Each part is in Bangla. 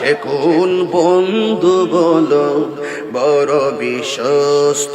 সে কোন বন্ধু বলো বড় বিশ্বস্ত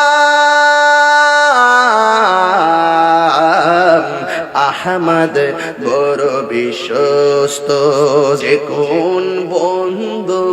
আহমদ বড় বিশ্বস্ত যে কোন বন্ধু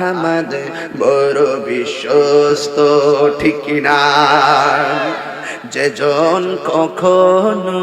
আহমদ বড় বিশ্বস্ত ঠিক না যেজন কখনো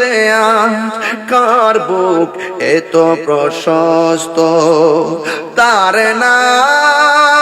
আজ কার বুক? এত প্রশস্ত তার নাম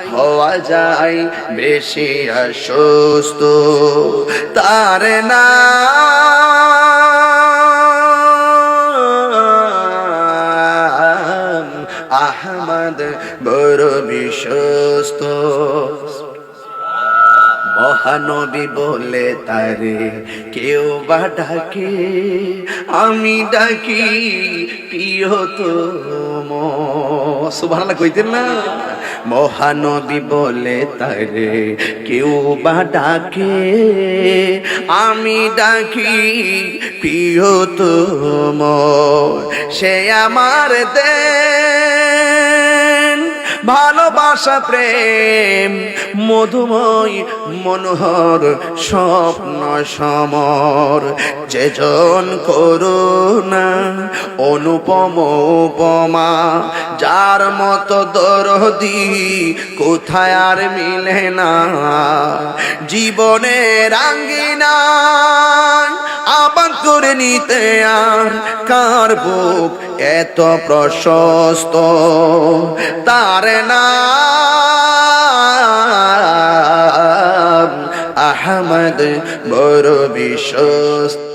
হওয়া যায়, বেশি অসুস্থ, তার নাম আহমদ বড় বিশ্বস্ত। মহানবী বলে তারে কেউ বা ডাকে আমি ডাকি প্রিয় তো সুবহানাল্লাহ কইতেন না? মহানবী বলে তারে কেউ বা ডাকে। আমি ডাকি প্রিয় তো সে আমার দেন। ভালোবাসা, প্রেম মধুময় মনোহর স্বপ্ন সমর। যেজন করুণা, অনুপম উপমা, যার মতো দরদি কোথায় আর মিলে না। জীবনের আঙ্গিনা আবাদ করে নিতে আর কার বুক এত প্রশস্ত? তার নাম আহমদ বড় বিশ্বস্ত